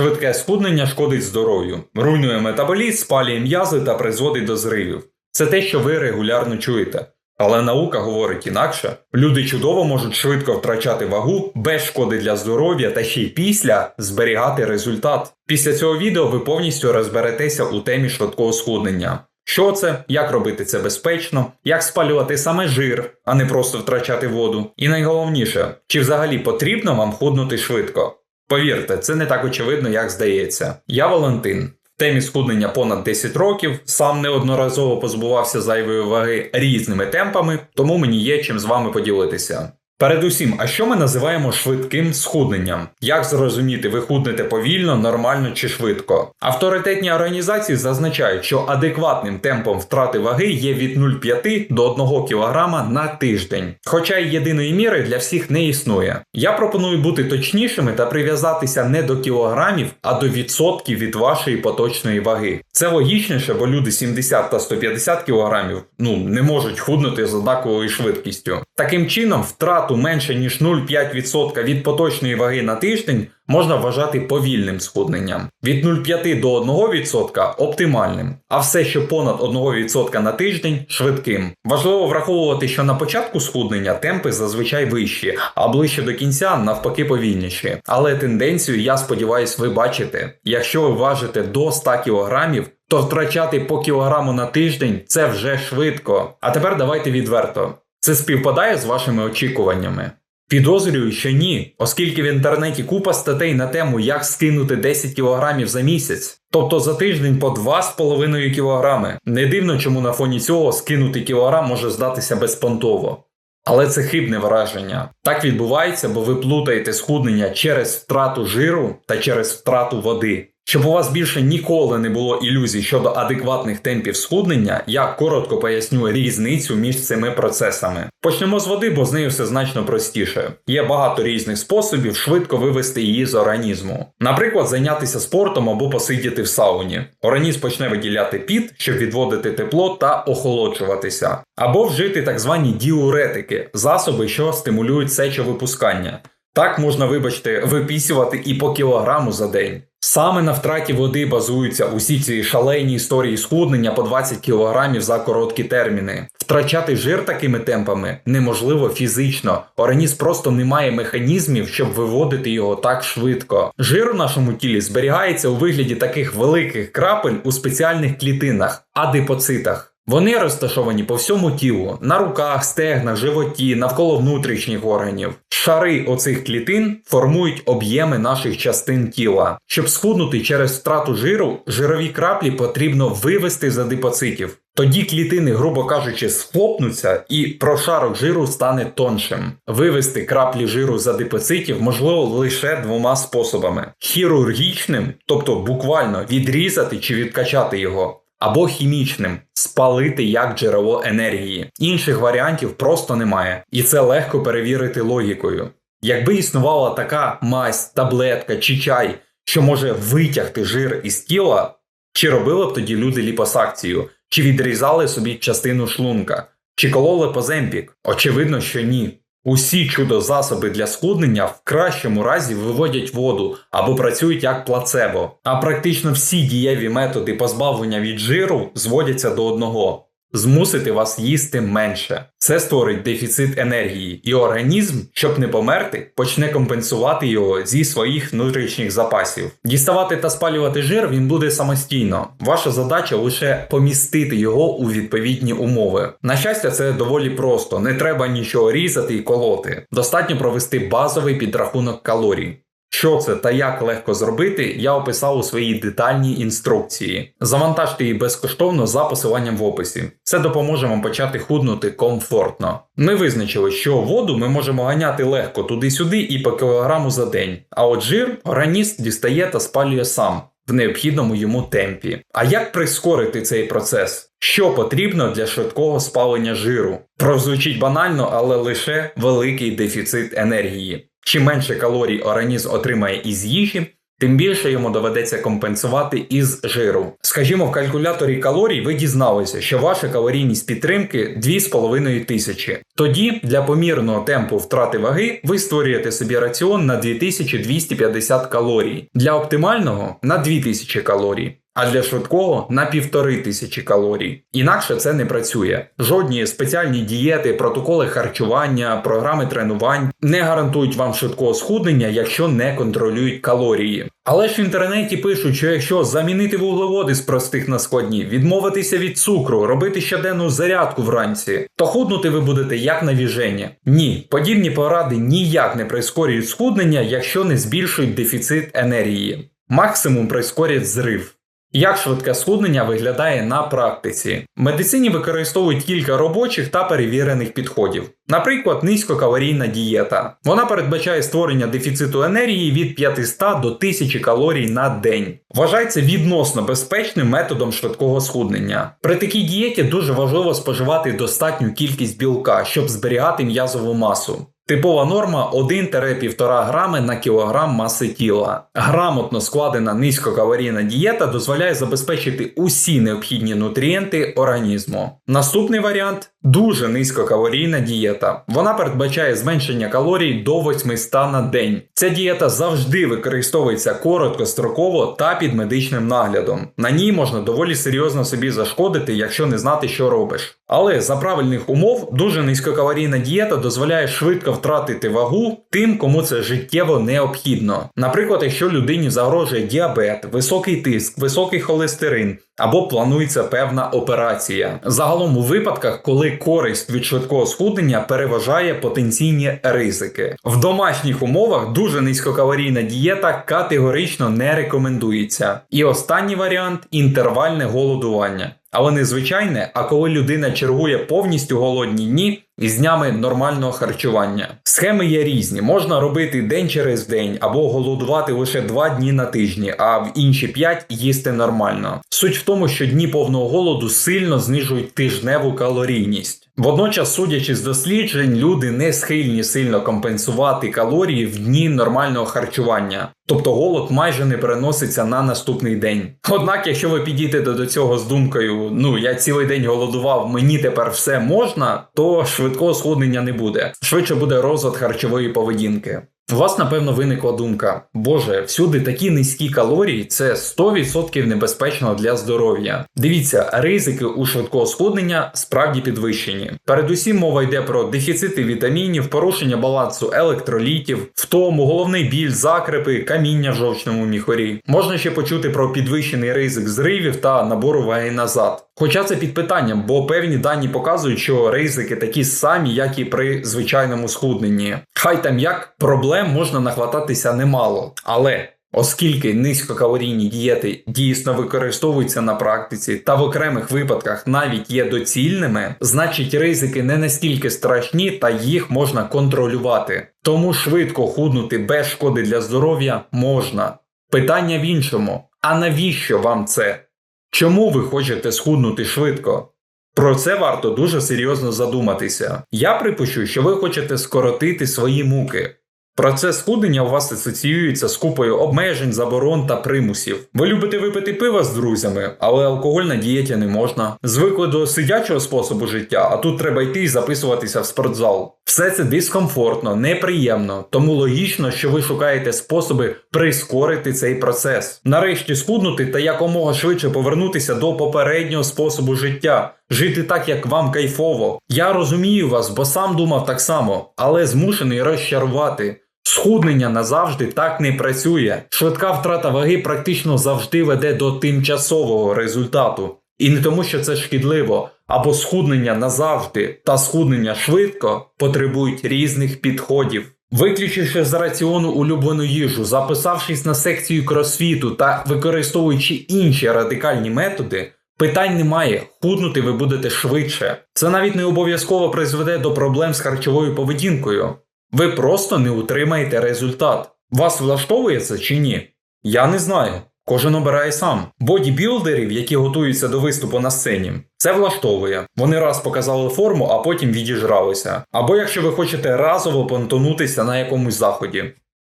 Швидке схуднення шкодить здоров'ю, руйнує метаболізм, спалює м'язи та призводить до зривів. Це те, що ви регулярно чуєте. Але наука говорить інакше. Люди чудово можуть швидко втрачати вагу без шкоди для здоров'я та ще й після зберігати результат. Після цього відео ви повністю розберетеся у темі швидкого схуднення. Що це, як робити це безпечно, як спалювати саме жир, а не просто втрачати воду. І найголовніше, чи взагалі потрібно вам худнути швидко? Повірте, це не так очевидно, як здається. Я Валентин. Темі схуднення понад 10 років, сам неодноразово позбувався зайвої ваги різними темпами, тому мені є чим з вами поділитися. Передусім, а що ми називаємо швидким схудненням? Як зрозуміти, ви худнете повільно, нормально чи швидко? Авторитетні організації зазначають, що адекватним темпом втрати ваги є від 0,5 до 1 кг на тиждень. Хоча й єдиної міри для всіх не існує. Я пропоную бути точнішими та прив'язатися не до кілограмів, а до відсотків від вашої поточної ваги. Це логічніше, бо люди 70 та 150 кг ну не можуть худнути з однаковою швидкістю. Таким чином, втрату втрату менше ніж 0,5% від поточної ваги на тиждень можна вважати повільним схудненням. Від 0,5 до 1% оптимальним, а все, що понад 1% на тиждень швидким. Важливо враховувати, що на початку схуднення темпи зазвичай вищі, а ближче до кінця навпаки повільніші. Але тенденцію, я сподіваюся, ви бачите. Якщо ви важите до 100 кг, то втрачати по кілограму на тиждень це вже швидко. А тепер давайте відверто. Це співпадає з вашими очікуваннями? Підозрюю, що ні, оскільки в інтернеті купа статей на тему, як скинути 10 кг за місяць, тобто за тиждень по 2,5 кг. Не дивно, чому на фоні цього скинути кілограм може здатися безпонтово. Але це хибне враження. Так відбувається, бо ви плутаєте схуднення через втрату жиру та через втрату води. Щоб у вас більше ніколи не було ілюзій щодо адекватних темпів схуднення, я коротко поясню різницю між цими процесами. Почнемо з води, бо з нею все значно простіше. Є багато різних способів швидко вивести її з організму. Наприклад, зайнятися спортом або посидіти в сауні. Організм почне виділяти піт, щоб відводити тепло та охолоджуватися, або вжити так звані діуретики засоби, що стимулюють сечовипускання. Так можна, вибачте, випісювати і по кілограму за день. Саме на втраті води базуються усі ці шалені історії схуднення по 20 кг за короткі терміни. Втрачати жир такими темпами неможливо фізично. Організм просто не має механізмів, щоб виводити його так швидко. Жир у нашому тілі зберігається у вигляді таких великих крапель у спеціальних клітинах, адипоцитах. Вони розташовані по всьому тілу, на руках, стегнах, животі, навколо внутрішніх органів. Шари оцих клітин формують об'єми наших частин тіла. Щоб схуднути через втрату жиру, жирові краплі потрібно вивести з адипоцитів. Тоді клітини, грубо кажучи, схлопнуться і прошарок жиру стане тоншим. Вивести краплі жиру з адипоцитів можливо лише двома способами: хірургічним, тобто буквально відрізати чи відкачати його або хімічним спалити як джерело енергії. Інших варіантів просто немає, і це легко перевірити логікою. Якби існувала така мазь, таблетка чи чай, що може витягти жир із тіла, чи робили б тоді люди ліпосакцію, чи відрізали собі частину шлунка, чи кололи поземпік? Очевидно, що ні. Усі чудо-засоби для схуднення в кращому разі виводять воду або працюють як плацебо, а практично всі дієві методи позбавлення від жиру зводяться до одного змусити вас їсти менше. Це створить дефіцит енергії, і організм, щоб не померти, почне компенсувати його зі своїх внутрішніх запасів. Діставати та спалювати жир він буде самостійно. Ваша задача лише помістити його у відповідні умови. На щастя, це доволі просто, не треба нічого різати і колоти. Достатньо провести базовий підрахунок калорій. Що це та як легко зробити, я описав у своїй детальній інструкції. Завантажте її безкоштовно за посиланням в описі. Це допоможе вам почати худнути комфортно. Ми визначили, що воду ми можемо ганяти легко туди-сюди і по кілограму за день, а от жир організм дістає та спалює сам. В необхідному йому темпі. А як прискорити цей процес? Що потрібно для швидкого спалення жиру? Прозвучить банально, але лише великий дефіцит енергії. Чим менше калорій організм отримає із їжі, тим більше йому доведеться компенсувати із жиру. Скажімо, в калькуляторі калорій ви дізналися, що ваша калорійність підтримки 2,5 тисячі. Тоді для помірного темпу втрати ваги ви створюєте собі раціон на 2250 калорій, для оптимального на 2000 калорій. А для швидкого на півтори тисячі калорій. Інакше це не працює. Жодні спеціальні дієти, протоколи харчування, програми тренувань не гарантують вам швидкого схуднення, якщо не контролюють калорії. Але ж в інтернеті пишуть, що якщо замінити вуглеводи з простих на складні, відмовитися від цукру, робити щоденну зарядку вранці, то худнути ви будете як на віжені. Ні, подібні поради ніяк не прискорюють схуднення, якщо не збільшують дефіцит енергії. Максимум прискорять зрив. Як швидке схуднення виглядає на практиці? В медицині використовують кілька робочих та перевірених підходів. Наприклад, низькокалорійна дієта. Вона передбачає створення дефіциту енергії від 500 до 1000 калорій на день. Вважається відносно безпечним методом швидкого схуднення. При такій дієті дуже важливо споживати достатню кількість білка, щоб зберігати м'язову масу. Типова норма 1-1,5 грами на кілограм маси тіла. Грамотно складена низькокалорійна дієта дозволяє забезпечити усі необхідні нутрієнти організму. Наступний варіант дуже низькокалорійна дієта. Вона передбачає зменшення калорій до 800 на день. Ця дієта завжди використовується короткостроково та під медичним наглядом. На ній можна доволі серйозно собі зашкодити, якщо не знати, що робиш. Але за правильних умов дуже низькокалорійна дієта дозволяє швидко втратити вагу тим, кому це життєво необхідно. Наприклад, якщо людині загрожує діабет, високий тиск, високий холестерин або планується певна операція. Загалом у випадках, коли користь від швидкого схуднення переважає потенційні ризики. В домашніх умовах дуже низькокалорійна дієта категорично не рекомендується. І останній варіант інтервальне голодування. Але не звичайне, а коли людина чергує повністю голодні дні із днями нормального харчування. Схеми є різні, можна робити день через день або голодувати лише 2 дні на тижні, а в інші 5 їсти нормально. Суть в тому, що дні повного голоду сильно знижують тижневу калорійність. Водночас, судячи з досліджень, люди не схильні сильно компенсувати калорії в дні нормального харчування. Тобто голод майже не переноситься на наступний день. Однак, якщо ви підійдете до цього з думкою, ну я цілий день голодував, мені тепер все можна, то швидкого схуднення не буде. Швидше буде розвиток харчової поведінки. У вас, напевно, виникла думка: Боже, всюди такі низькі калорії, це 100% небезпечно для здоров'я. Дивіться, ризики у швидкого схуднення справді підвищені. Передусім мова йде про дефіцити вітамінів, порушення балансу електролітів, втому, головний біль, закрепи, каміння в жовчному міхорі. Можна ще почути про підвищений ризик зривів та набору ваги назад. Хоча це під питанням, бо певні дані показують, що ризики такі самі, як і при звичайному схудненні. Хай там як проблем можна нахвататися немало, але. Оскільки низькокалорійні дієти дійсно використовуються на практиці та в окремих випадках навіть є доцільними, значить ризики не настільки страшні та їх можна контролювати. Тому швидко худнути без шкоди для здоров'я можна. Питання в іншому: а навіщо вам це? Чому ви хочете схуднути швидко? Про це варто дуже серйозно задуматися. Я припущу, що ви хочете скоротити свої муки. Процес схуднення у вас асоціюється з купою обмежень, заборон та примусів. Ви любите випити пиво з друзями, але алкоголь на дієті не можна. Звикли до сидячого способу життя, а тут треба йти і записуватися в спортзал. Все це дискомфортно, неприємно, тому логічно, що ви шукаєте способи прискорити цей процес. Нарешті схуднути та якомога швидше повернутися до попереднього способу життя. Жити так, як вам кайфово. Я розумію вас, бо сам думав так само, але змушений розчарувати. Схуднення назавжди так не працює. Швидка втрата ваги практично завжди веде до тимчасового результату. І не тому, що це шкідливо, або схуднення назавжди та схуднення швидко потребують різних підходів. Виключивши з раціону улюблену їжу, записавшись на секцію кросфіту та використовуючи інші радикальні методи, питань немає, худнути ви будете швидше. Це навіть не обов'язково призведе до проблем з харчовою поведінкою. Ви просто не утримаєте результат. Вас влаштовує це чи ні? Я не знаю. Кожен обирає сам. Бодібілдерів, які готуються до виступу на сцені, це влаштовує. Вони раз показали форму, а потім відіжралися. Або якщо ви хочете разово понтонутися на якомусь заході.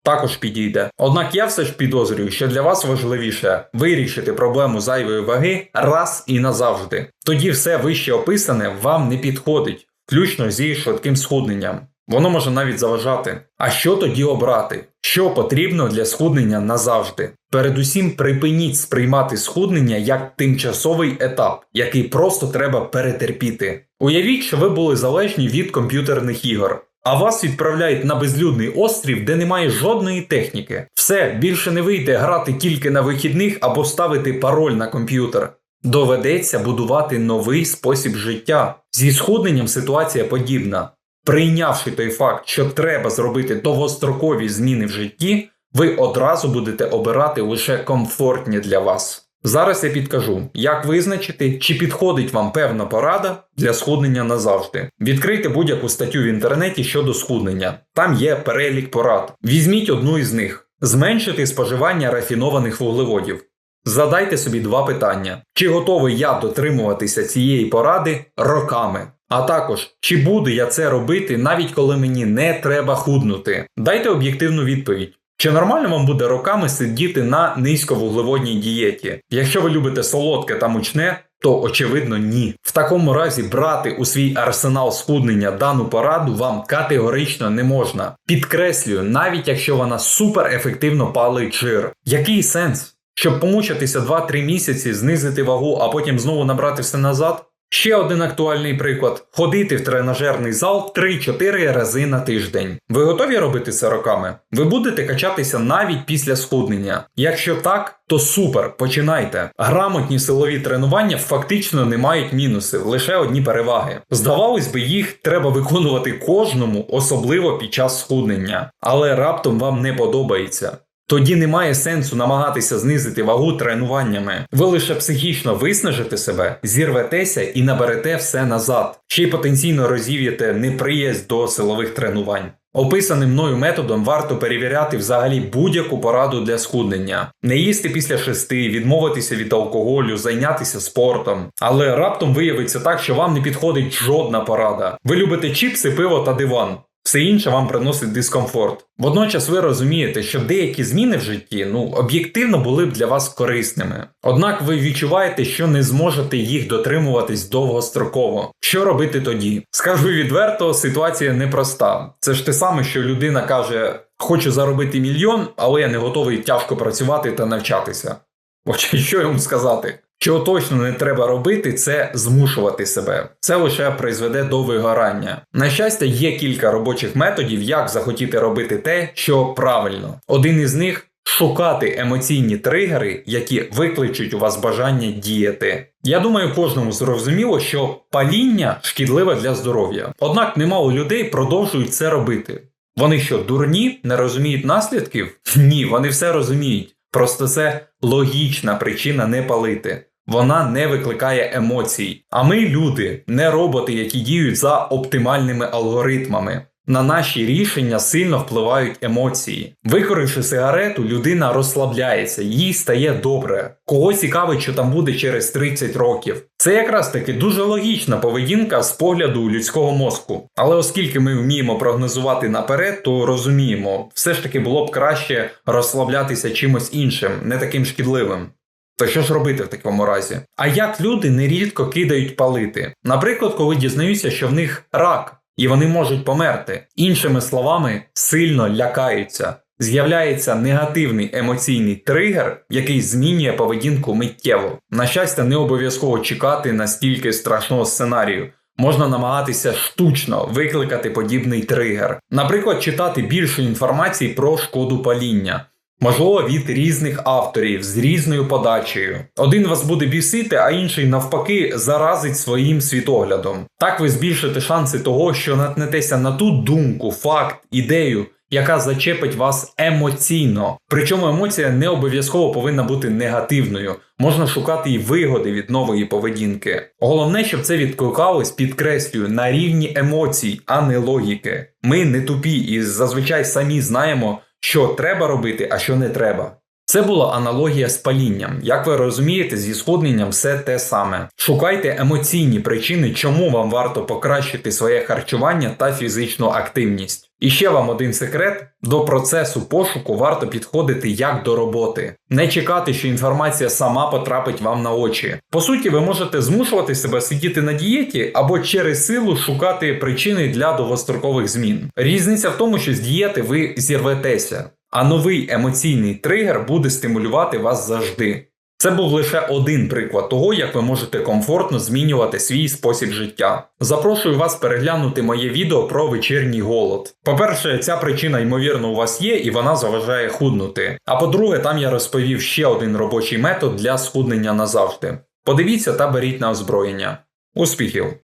Також підійде. Однак я все ж підозрюю, що для вас важливіше вирішити проблему зайвої ваги раз і назавжди. Тоді все вище описане вам не підходить, включно зі швидким схудненням. Воно може навіть заважати. А що тоді обрати? Що потрібно для схуднення назавжди? Передусім, припиніть сприймати схуднення як тимчасовий етап, який просто треба перетерпіти. Уявіть, що ви були залежні від комп'ютерних ігор. А вас відправляють на безлюдний острів, де немає жодної техніки. Все, більше не вийде грати тільки на вихідних або ставити пароль на комп'ютер. Доведеться будувати новий спосіб життя. Зі схудненням ситуація подібна. Прийнявши той факт, що треба зробити довгострокові зміни в житті, ви одразу будете обирати лише комфортні для вас. Зараз я підкажу, як визначити, чи підходить вам певна порада для схуднення назавжди. Відкрийте будь-яку статтю в інтернеті щодо схуднення. Там є перелік порад. Візьміть одну із них: зменшити споживання рафінованих вуглеводів. Задайте собі два питання: чи готовий я дотримуватися цієї поради роками? А також, чи буду я це робити навіть коли мені не треба худнути? Дайте об'єктивну відповідь. Чи нормально вам буде роками сидіти на низьковуглеводній дієті? Якщо ви любите солодке та мучне, то очевидно ні. В такому разі брати у свій арсенал схуднення дану пораду вам категорично не можна. Підкреслюю, навіть якщо вона суперефективно палить жир. Який сенс? Щоб помучитися 2-3 місяці, знизити вагу, а потім знову набрати все назад? Ще один актуальний приклад: ходити в тренажерний зал 3-4 рази на тиждень. Ви готові робити це роками? Ви будете качатися навіть після схуднення. Якщо так, то супер, починайте. Грамотні силові тренування фактично не мають мінусів, лише одні переваги. Здавалось би, їх треба виконувати кожному, особливо під час схуднення, але раптом вам не подобається. Тоді немає сенсу намагатися знизити вагу тренуваннями. Ви лише психічно виснажите себе, зірветеся і наберете все назад, ще й потенційно розів'єте неприязнь до силових тренувань. Описаним мною методом варто перевіряти взагалі будь-яку пораду для схуднення, не їсти після шести, відмовитися від алкоголю, зайнятися спортом. Але раптом виявиться так, що вам не підходить жодна порада. Ви любите чіпси, пиво та диван. Все інше вам приносить дискомфорт. Водночас ви розумієте, що деякі зміни в житті ну об'єктивно були б для вас корисними. Однак ви відчуваєте, що не зможете їх дотримуватись довгостроково. Що робити тоді? Скажу відверто, ситуація непроста. Це ж те саме, що людина каже: Хочу заробити мільйон, але я не готовий тяжко працювати та навчатися. Отже, що йому сказати? Чого точно не треба робити, це змушувати себе. Це лише призведе до вигорання. На щастя, є кілька робочих методів, як захотіти робити те, що правильно. Один із них шукати емоційні тригери, які викличуть у вас бажання діяти. Я думаю, кожному зрозуміло, що паління шкідливе для здоров'я. Однак немало людей продовжують це робити. Вони що, дурні, не розуміють наслідків? Ні, вони все розуміють. Просто це логічна причина не палити. Вона не викликає емоцій. А ми люди, не роботи, які діють за оптимальними алгоритмами. На наші рішення сильно впливають емоції. Викоривши сигарету, людина розслабляється, їй стає добре. Кого цікавить, що там буде через 30 років. Це якраз таки дуже логічна поведінка з погляду людського мозку. Але оскільки ми вміємо прогнозувати наперед, то розуміємо, все ж таки було б краще розслаблятися чимось іншим, не таким шкідливим. То що ж робити в такому разі? А як люди нерідко кидають палити? Наприклад, коли дізнаються, що в них рак і вони можуть померти. Іншими словами, сильно лякаються. З'являється негативний емоційний тригер, який змінює поведінку миттєво. На щастя, не обов'язково чекати настільки страшного сценарію. Можна намагатися штучно викликати подібний тригер, наприклад, читати більше інформації про шкоду паління, можливо, від різних авторів з різною подачею. Один вас буде бісити, а інший, навпаки, заразить своїм світоглядом. Так ви збільшите шанси того, що наткнетеся на ту думку, факт, ідею. Яка зачепить вас емоційно. Причому емоція не обов'язково повинна бути негативною, можна шукати і вигоди від нової поведінки. Головне, щоб це відкликалось, підкреслюю, на рівні емоцій, а не логіки. Ми не тупі і зазвичай самі знаємо, що треба робити, а що не треба. Це була аналогія з палінням. Як ви розумієте, зі схудненням все те саме. Шукайте емоційні причини, чому вам варто покращити своє харчування та фізичну активність. І ще вам один секрет: до процесу пошуку варто підходити як до роботи, не чекати, що інформація сама потрапить вам на очі. По суті, ви можете змушувати себе сидіти на дієті або через силу шукати причини для довгострокових змін. Різниця в тому, що з дієти ви зірветеся, а новий емоційний тригер буде стимулювати вас завжди. Це був лише один приклад того, як ви можете комфортно змінювати свій спосіб життя. Запрошую вас переглянути моє відео про вечірній голод. По-перше, ця причина, ймовірно, у вас є, і вона заважає худнути. А по-друге, там я розповів ще один робочий метод для схуднення назавжди. Подивіться та беріть на озброєння. Успіхів!